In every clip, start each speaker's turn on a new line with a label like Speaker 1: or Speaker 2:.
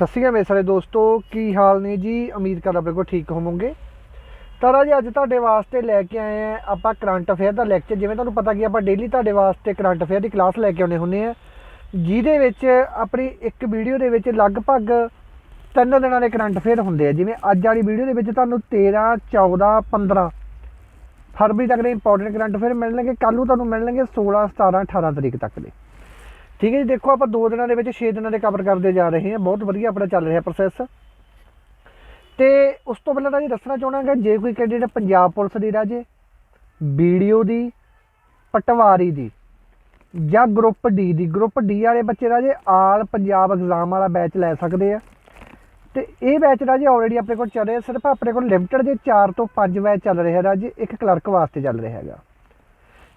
Speaker 1: ਸਤਿ ਸ਼੍ਰੀ ਅਕਾਲ ਮੇਰੇ ਸਾਰੇ ਦੋਸਤੋ, ਕੀ ਹਾਲ ਨੇ ਜੀ? ਉਮੀਦ ਕਰਦਾ ਬਿਲਕੁਲ ਠੀਕ ਹੋਵੋਗੇ। ਤਾਂ ਰਾਜੀ ਅੱਜ ਤੁਹਾਡੇ ਵਾਸਤੇ ਲੈ ਕੇ ਆਏ ਆ ਆਪਾਂ ਕਰੰਟ ਅਫੇਅਰ ਦਾ ਲੈਕਚਰ। ਜਿਵੇਂ ਤੁਹਾਨੂੰ ਪਤਾ ਕਿ ਆਪਾਂ ਡੇਲੀ ਤੁਹਾਡੇ ਵਾਸਤੇ ਕਰੰਟ ਅਫੇਅਰ ਦੀ ਕਲਾਸ ਲੈ ਕੇ ਆਉਨੇ ਹੁੰਨੇ ਆ। ਜਿਹਦੇ ਵਿੱਚ ਆਪਣੀ ਇੱਕ ਵੀਡੀਓ ਦੇ ਵਿੱਚ ਲਗਭਗ ਤਿੰਨ ਦਿਨਾਂ ਦੇ ਕਰੰਟ ਅਫੇਅਰ ਹੁੰਦੇ ਆ। ਜਿਵੇਂ ਅੱਜ ਵਾਲੀ ਵੀਡੀਓ ਦੇ ਵਿੱਚ ਤੁਹਾਨੂੰ 13 14 15 ਫਰਵਰੀ ਤੱਕ ਦੇ ਇੰਪੋਰਟੈਂਟ ਕਰੰਟ ਅਫੇਅਰ ਮਿਲਣਗੇ। ਕੱਲ ਨੂੰ ਤੁਹਾਨੂੰ ਮਿਲਣਗੇ 16 17 18 ਤਰੀਕ ਤੱਕ ਦੇ। ਠੀਕ ਹੈ ਜੀ, ਦੇਖੋ ਆਪਾਂ 2 ਦਿਨਾਂ ਦੇ ਵਿੱਚ 6 ਦਿਨਾਂ ਦੇ ਕਵਰ ਕਰਦੇ ਜਾ ਰਹੇ ਹਾਂ। ਬਹੁਤ ਵਧੀਆ ਆਪਣਾ ਚੱਲ ਰਿਹਾ ਪ੍ਰੋਸੈਸ ਤੇ ਉਸ ਤੋਂ ਪਹਿਲਾਂ ਤਾਂ ਜੀ ਦੱਸਣਾ ਚਾਹਣਾਗਾ ਜੇ ਕੋਈ ਕੈਂਡੀਡੇਟ ਪੰਜਾਬ ਪੁਲਿਸ ਦੀ ਰਾਜੇ ਵੀਡੀਓ ਦੀ, ਪਟਵਾਰੀ ਦੀ ਜਾਂ ਗਰੁੱਪ ਡੀ ਦੀ ਗਰੁੱਪ ਡੀ ਵਾਲੇ ਬੱਚੇ ਰਾਜੇ ਆਲ ਪੰਜਾਬ ਐਗਜ਼ਾਮ ਵਾਲਾ ਬੈਚ ਲੈ ਸਕਦੇ ਆ। ਤੇ ਇਹ ਬੈਚ ਰਾਜੇ ਆਲਰੇਡੀ ਆਪਣੇ ਕੋਲ ਚੱਲ ਰਿਹਾ, ਸਿਰਫ ਆਪਣੇ ਕੋਲ ਲਿਮਟਿਡ ਜੇ 4 ਤੋਂ 5 ਬੈਚ ਚੱਲ ਰਿਹਾ ਰਾਜੇ, ਇੱਕ ਕਲਰਕ ਵਾਸਤੇ ਚੱਲ ਰਿਹਾ ਹੈਗਾ।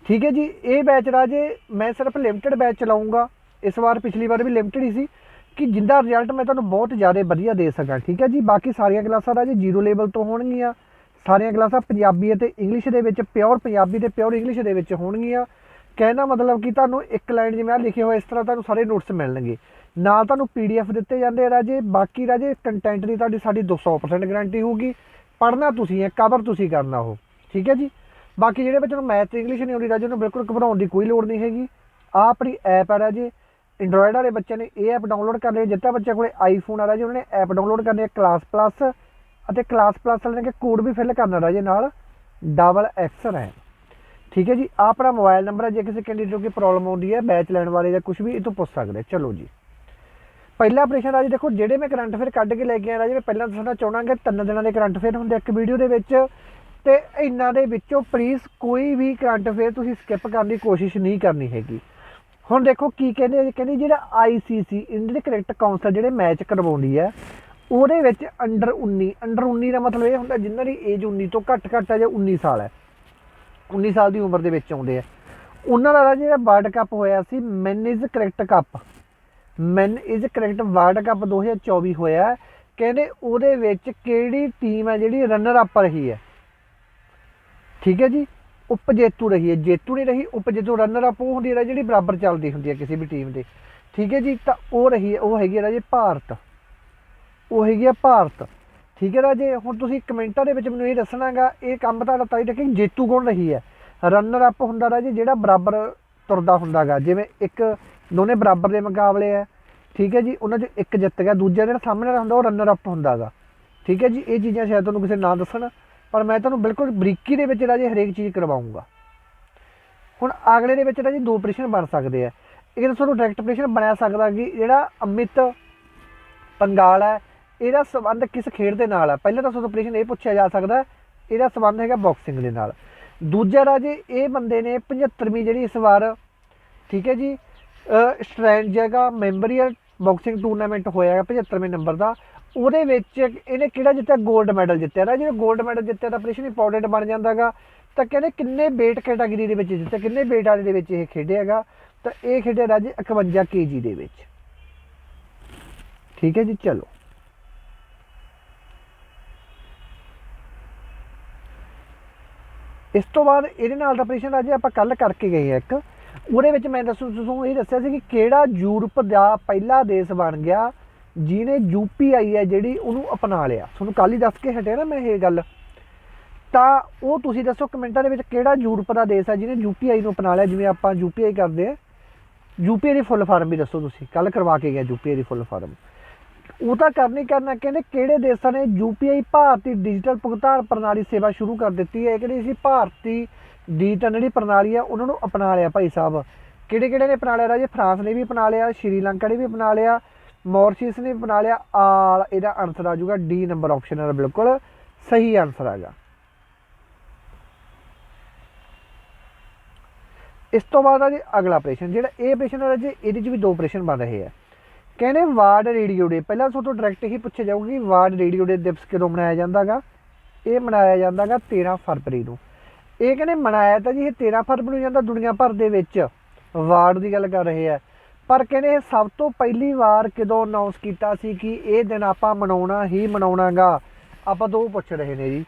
Speaker 1: ਠੀਕ ਹੈ ਜੀ, ਇਹ ਬੈਚ ਰਾਜੇ ਮੈਂ ਸਿਰਫ ਲਿਮਟਿਡ ਬੈਚ ਚਲਾਉਂਗਾ ਇਸ ਵਾਰ ਪਿਛਲੀ ਵਾਰ ਵੀ ਲਿਮਟਿਡ ਹੀ ਸੀ ਕਿ ਜਿੰਦਾ ਰਿਜ਼ਲਟ ਮੈਂ ਤੁਹਾਨੂੰ ਬਹੁਤ ਜ਼ਿਆਦਾ ਵਧੀਆ ਦੇ ਸਕਾਂ, ਠੀਕ ਹੈ ਜੀ? ਬਾਕੀ ਸਾਰੀਆਂ ਕਲਾਸਾਂ ਰਾਜੇ ਜ਼ੀਰੋ ਲੈਵਲ ਤੋਂ ਹੋਣਗੀਆਂ। ਸਾਰੀਆਂ ਕਲਾਸਾਂ ਪੰਜਾਬੀ ਅਤੇ ਇੰਗਲਿਸ਼ ਦੇ ਵਿੱਚ ਪਿਓਰ ਪੰਜਾਬੀ ਤੇ ਪਿਓਰ ਇੰਗਲਿਸ਼ ਦੇ ਵਿੱਚ ਹੋਣਗੀਆਂ। ਕਹਿਣਾ ਮਤਲਬ ਕਿ ਤੁਹਾਨੂੰ ਇੱਕ ਲਾਈਨ ਜਿਵੇਂ ਆ ਲਿਖੇ ਹੋਏ ਇਸ ਤਰ੍ਹਾਂ ਤੁਹਾਨੂੰ ਸਾਰੇ ਨੋਟਸ ਮਿਲਣਗੇ। ਨਾਲ ਤੁਹਾਨੂੰ ਪੀਡੀਐਫ ਦਿੱਤੇ ਜਾਂਦੇ ਰਾਜੇ। ਬਾਕੀ ਰਾਜੇ ਕੰਟੈਂਟ ਦੀ ਤੁਹਾਡੀ ਸਾਡੀ 200% ਗਾਰੰਟੀ ਹੋਊਗੀ। ਪੜ੍ਹਨਾ ਤੁਸੀਂ ਹੈ ਕਵਰ ਤੁਸੀਂ ਕਰਨਾ ਉਹ। ਠੀਕ ਹੈ ਜੀ? ਬਾਕੀ ਜਿਹੜੇ ਬੱਚੇ ਨੂੰ ਮੈਥ ਤੇ ਇੰਗਲਿਸ਼ ਨਹੀਂ ਆਉਂਦੀ, ਰਾਜੇ ਉਹਨੂੰ ਬਿਲਕੁਲ ਘਬਰਾਉਣ ਦੀ ਕੋਈ ਲੋੜ ਨਹੀਂ ਹੈਗੀ। ਆ ਆਪਣੀ ਐਪ ਆ ਰਾਜੇ ਐਂਡਰੋਇਡ ਵਾਲੇ ਬੱਚਿਆਂ ਨੇ ਇਹ ਐਪ ਡਾਊਨਲੋਡ ਕਰ ਲਈ ਜਿੱਤਾ ਬੱਚਿਆਂ ਕੋਲੇ ਆਈਫੋਨ ਆ ਰਾਜੇ, ਉਹਨਾਂ ਨੇ ਐਪ ਡਾਊਨਲੋਡ ਕਰਨੀ ਹੈ ਕਲਾਸ ਪਲੱਸ ਅਤੇ ਕਲਾਸ ਪਲੱਸ ਵਾਲੇ ਨੇ ਕੋਡ ਵੀ ਫਿਲ ਕਰਨਾ ਰਾਜੇ ਨਾਲ ਡਬਲ ਐਕਸ ਹੈ ਠੀਕ ਹੈ ਜੀ, ਆਹ ਆਪਣਾ ਮੋਬਾਈਲ ਨੰਬਰ ਹੈ ਜੇ ਕਿਸੇ ਕੈਂਡੀਡੇਟ ਨੂੰ ਕੋਈ ਪ੍ਰੋਬਲਮ ਆਉਂਦੀ ਹੈ ਬੈਚ ਲੈਣ ਬਾਰੇ ਜਾਂ ਕੁਝ ਵੀ, ਇਹ ਤੋਂ ਪੁੱਛ ਸਕਦੇ ਚਲੋ ਜੀ। ਪਹਿਲਾ ਆਪਰੇਸ਼ਨ ਰਾਜੀ ਦੇਖੋ, ਜਿਹੜੇ ਮੈਂ ਕਰੰਟ ਅਫੇਅਰ ਕੱਢ ਕੇ ਲੈ ਕੇ ਆਇਆ ਰਾਜੀ, ਮੈਂ ਪਹਿਲਾਂ ਦੱਸਣਾ ਚਾਹਣਾ ਤਿੰਨ ਦਿਨਾਂ ਦੇ ਕਰੰਟ ਅਫੇਅਰ ਹੁੰਦੇ ਇੱਕ ਵੀਡੀਓ ਦੇ ਵਿੱਚ ਤੇ ਇਹਨਾਂ ਦੇ ਵਿੱਚੋਂ ਪਲੀਜ਼ ਕੋਈ ਵੀ ਕਰੰਟ ਅਫੇਅਰ ਤੁਸੀਂ ਸਕਿਪ ਕਰਨ ਦੀ ਕੋਸ਼ਿਸ਼ ਨਹੀਂ ਕਰਨੀ ਹੈਗੀ। ਹੁਣ ਦੇਖੋ ਕੀ ਕਹਿੰਦੇ ਆ ਜੀ, ਕਹਿੰਦੇ ਜਿਹੜਾ ਆਈਸੀਸੀ ਇੰਡੀਅਨ ਕ੍ਰਿਕਟ ਕਾਉਂਸਲ ਜਿਹੜੇ ਮੈਚ ਕਰਵਾਉਂਦੀ ਹੈ ਉਹਦੇ ਵਿੱਚ ਅੰਡਰ 19 ਅੰਡਰ 19 ਦਾ ਮਤਲਬ ਇਹ ਹੁੰਦਾ ਜਿਨ੍ਹਾਂ ਦੀ ਏਜ 19 ਤੋਂ ਘੱਟ ਘੱਟ ਹੈ ਜਾਂ 19 ਸਾਲ ਹੈ 19 ਸਾਲ ਦੀ ਉਮਰ ਦੇ ਵਿੱਚ ਆਉਂਦੇ ਆ। ਉਹਨਾਂ ਦਾ ਜਿਹੜਾ ਵਰਲਡ ਕੱਪ ਹੋਇਆ ਸੀ men's cricket cup men's cricket world cup 2024 ਹੋਇਆ। ਕਹਿੰਦੇ ਉਹਦੇ ਵਿੱਚ ਕਿਹੜੀ ਟੀਮ ਹੈ ਜਿਹੜੀ ਰਨਰ ਅਪ ਰਹੀ ਹੈ ਠੀਕ ਹੈ ਜੀ? ਉਪਜੇਤੂ ਰਹੀ ਹੈ, ਜੇਤੂ ਨਹੀਂ ਰਹੀ, ਉਪਜੇਤੂ ਰਨਰ ਅਪ ਉਹ ਹੁੰਦੀ ਹੈ ਜਿਹੜੀ ਬਰਾਬਰ ਚੱਲਦੀ ਹੁੰਦੀ ਹੈ ਕਿਸੇ ਵੀ ਟੀਮ ਦੇ। ਠੀਕ ਹੈ ਜੀ? ਤਾਂ ਉਹ ਰਹੀ ਹੈ, ਉਹ ਹੈਗੀ ਹੈ ਰਾਜੇ ਭਾਰਤ। ਉਹ ਹੈਗੀ ਹੈ ਭਾਰਤ। ਠੀਕ ਹੈ ਰਾਜੇ? ਹੁਣ ਤੁਸੀਂ ਕਮੈਂਟਾਂ ਦੇ ਵਿੱਚ ਮੈਨੂੰ ਇਹ ਦੱਸਣਾਗਾ, ਇਹ ਕੰਮ ਤੁਹਾਡਾ ਤਾਂ ਇਹ ਕਿ ਜੇਤੂ ਕੌਣ ਰਹੀ ਹੈ? ਰਨਰ ਅਪ ਹੁੰਦਾ ਰਾਜੇ ਜਿਹੜਾ ਬਰਾਬਰ ਤੁਰਦਾ ਹੁੰਦਾਗਾ, ਜਿਵੇਂ ਇੱਕ ਦੋਨੇ ਬਰਾਬਰ ਦੇ ਮੁਕਾਬਲੇ ਹੈ। ਠੀਕ ਹੈ ਜੀ? ਉਹਨਾਂ 'ਚ ਇੱਕ ਜਿੱਤ ਗਿਆ, ਦੂਜਾ ਜਿਹੜਾ ਸਾਹਮਣੇ ਵਾਲਾ ਹੁੰਦਾ, ਉਹ ਰਨਰ ਅਪ ਹੁੰਦਾਗਾ। ਠੀਕ ਹੈ ਜੀ? ਇਹ ਚੀਜ਼ਾਂ ਸ਼ਾਇਦ ਤੁਹਾਨੂੰ ਕਿਸੇ ਨਾ ਦੱਸਣ। ਪਰ ਮੈਂ ਤੁਹਾਨੂੰ ਬਿਲਕੁਲ ਬਰੀਕੀ ਦੇ ਵਿੱਚ ਰਾਜੇ ਹਰੇਕ ਚੀਜ਼ ਕਰਵਾਉਂਗਾ। ਹੁਣ ਅਗਲੇ ਦੇ ਵਿੱਚ ਰਾਜੇ ਦੋ ਆਪਰੇਸ਼ਨ ਬਣ ਸਕਦੇ ਆ। ਇੱਕ ਤਾਂ ਤੁਹਾਨੂੰ ਡਾਇਰੈਕਟ ਆਪਰੇਸ਼ਨ ਬਣਿਆ ਸਕਦਾ ਕਿ ਜਿਹੜਾ ਅਮਿਤ ਪੰਗਾਲ ਹੈ, ਇਹਦਾ ਸੰਬੰਧ ਕਿਸ ਖੇਡ ਦੇ ਨਾਲ ਹੈ ਪਹਿਲਾਂ ਤਾਂ ਤੁਹਾਨੂੰ ਆਪਰੇਸ਼ਨ ਇਹ ਪੁੱਛਿਆ ਜਾ ਸਕਦਾ, ਇਹਦਾ ਸੰਬੰਧ ਹੈਗਾ ਬਾਕਸਿੰਗ ਦੇ ਨਾਲ। ਦੂਜਾ ਰਾਜੇ ਇਹ ਬੰਦੇ ਨੇ 75ਵੀਂ ਜਿਹੜੀ ਇਸ ਵਾਰ, ਠੀਕ ਹੈ ਜੀ ਸਟ੍ਰੈਂਡ ਜਗਾ ਮੈਮੋਰੀਅਲ ਬਾਕਸਿੰਗ ਟੂਰਨਾਮੈਂਟ ਹੋਇਆ ਹੈ 75ਵੇਂ ਨੰਬਰ ਦਾ। ਉਹਦੇ ਵਿੱਚ ਇਹਨੇ ਕਿਹੜਾ ਜਿੱਤਿਆ? 골ਡ ਮੈਡਲ ਜਿੱਤਿਆ। ਨਾ ਜਿਹੜਾ 골ਡ ਮੈਡਲ ਜਿੱਤਿਆ ਤਾਂ ਆਪਰੇਸ਼ਨ ਇੰਪੋਰਟੈਂਟ ਬਣ ਜਾਂਦਾਗਾ ਤਾਂ ਕਹਿੰਦੇ ਕਿੰਨੇ weight ਕੈਟਾਗਰੀ ਦੇ ਵਿੱਚ ਜਿੱਤਿਆ? ਕਿੰਨੇ weight ਵਾਲੇ ਦੇ ਵਿੱਚ ਇਹ ਖੇਡਿਆਗਾ ਤਾਂ ਇਹ ਖੇਡਿਆ ਰਾਜੇ 51 ਕੇਜੀ ਦੇ ਵਿੱਚ। ਠੀਕ ਹੈ ਜੀ, ਚਲੋ। ਇਸ ਤੋਂ ਬਾਅਦ ਇਹਦੇ ਨਾਲ ਦਾ ਆਪਰੇਸ਼ਨ ਰਾਜੇ ਆਪਾਂ ਕੱਲ ਕਰਕੇ ਗਏ ਆ ਇੱਕ। ਉਹਦੇ ਵਿੱਚ ਮੈਂ ਦੱਸੂ ਤੁਹਾਨੂੰ ਇਹ ਦੱਸਿਆ ਸੀ ਕਿ ਕਿਹੜਾ ਯੂਰਪ ਦਾ ਪਹਿਲਾ ਦੇਸ਼ ਬਣ ਗਿਆ? ਜਿਹਨੇ ਯੂਪੀਆਈ ਹੈ ਜਿਹੜੀ ਉਹਨੂੰ ਅਪਣਾ ਲਿਆ। ਤੁਹਾਨੂੰ ਕੱਲ ਹੀ ਦੱਸ ਕੇ ਹਟਿਆ ਨਾ ਮੈਂ ਇਹ ਗੱਲ। ਤਾਂ ਉਹ ਤੁਸੀਂ ਦੱਸੋ ਕਮੈਂਟਾਂ ਦੇ ਵਿੱਚ ਕਿਹੜਾ ਯੂਰਪ ਦਾ ਦੇਸ਼ ਹੈ ਜਿਹਨੇ ਯੂਪੀਆਈ ਨੂੰ ਅਪਣਾ ਲਿਆ, ਜਿਵੇਂ ਆਪਾਂ ਯੂਪੀਆਈ ਕਰਦੇ ਆ ਯੂਪੀਆਈ ਦੀ ਫੁੱਲ ਫਾਰਮ ਵੀ ਦੱਸੋ ਤੁਸੀਂ। ਕੱਲ ਕਰਵਾ ਕੇ ਗਿਆ ਯੂਪੀਆਈ ਦੀ ਫੁੱਲ ਫਾਰਮ। ਉਹ ਤਾਂ ਕਰਨੀ ਕਰਨਾ ਕਹਿੰਦੇ ਕਿਹੜੇ ਦੇਸ਼ਾਂ ਨੇ ਯੂਪੀਆਈ ਭਾਰਤੀ ਡਿਜੀਟਲ ਭੁਗਤਾਨ ਪ੍ਰਣਾਲੀ ਸੇਵਾ ਸ਼ੁਰੂ ਕਰ ਦਿੱਤੀ ਹੈ। ਕਹਿੰਦੇ ਸੀ ਭਾਰਤੀ ਡਿਜੀਟਲ ਜਿਹੜੀ ਪ੍ਰਣਾਲੀ ਆ ਉਹਨਾਂ ਨੂੰ ਅਪਣਾ ਲਿਆ ਭਾਈ ਸਾਹਿਬ। ਕਿਹੜੇ ਕਿਹੜੇ ਨੇ ਅਪਣਾ ਲਿਆ ਰਾਜੇ? ਫਰਾਂਸ ਨੇ ਵੀ ਅਪਣਾ ਲਿਆ, ਸ਼੍ਰੀਲੰਕਾ ਨੇ ਵੀ ਅਪਣਾ ਲਿਆ ਮੌਰੀਸ਼ੀਅਸ ਨੇ ਬਣਾ ਲਿਆ ਆਲ ਇਹਦਾ ਆਨਸਰ ਆ ਜਾਊਗਾ ਡੀ ਨੰਬਰ ਆਪਸ਼ਨ ਹੈ ਬਿਲਕੁਲ ਸਹੀ ਆਨਸਰ ਹੈਗਾ ਇਸ ਤੋਂ ਬਾਅਦ ਆ ਜੀ ਅਗਲਾ ਪ੍ਰਸ਼ਨ, ਜਿਹੜਾ ਇਹ ਪ੍ਰਸ਼ਨ ਹੈ ਜੀ, ਇਹਦੇ 'ਚ ਵੀ ਦੋ ਪ੍ਰਸ਼ਨ ਬਣ ਰਹੇ ਆ। ਕਹਿੰਦੇ ਵਾਰਡ ਰੇਡੀਓ ਡੇ, ਪਹਿਲਾਂ ਤੁਹਾਨੂੰ ਡਾਇਰੈਕਟ ਹੀ ਪੁੱਛਿਆ ਜਾਊਗਾ ਕਿ ਵਾਰਡ ਰੇਡੀਓ ਡੇ ਦਿਵਸ ਕਿਦੋਂ ਮਨਾਇਆ ਜਾਂਦਾਗਾ? ਇਹ ਮਨਾਇਆ ਜਾਂਦਾਗਾ 13 ਫਰਵਰੀ ਨੂੰ। ਇਹ ਕਹਿੰਦੇ ਮਨਾਇਆ ਤਾਂ ਜੀ ਇਹ 13 ਫਰਵਰੀ ਨੂੰ ਜਾਂਦਾ ਦੁਨੀਆ ਭਰ ਦੇ ਵਿੱਚ। ਵਾਰਡ ਦੀ ਗੱਲ ਕਰ ਰਹੇ ਆ। ਪਰ ਕਹਿੰਦੇ ਸਭ ਤੋਂ ਪਹਿਲੀ ਵਾਰ ਕਦੋਂ ਅਨਾਉਂਸ ਕੀਤਾ ਸੀ ਕਿ ਇਹ ਦਿਨ ਆਪਾਂ ਮਨਾਉਣਾ ਹੀ ਮਨਾਉਣਾਗਾ। ਆਪਾਂ ਦੋ ਪੁੱਛ ਰਹੇ ਨੇ ਜੀ।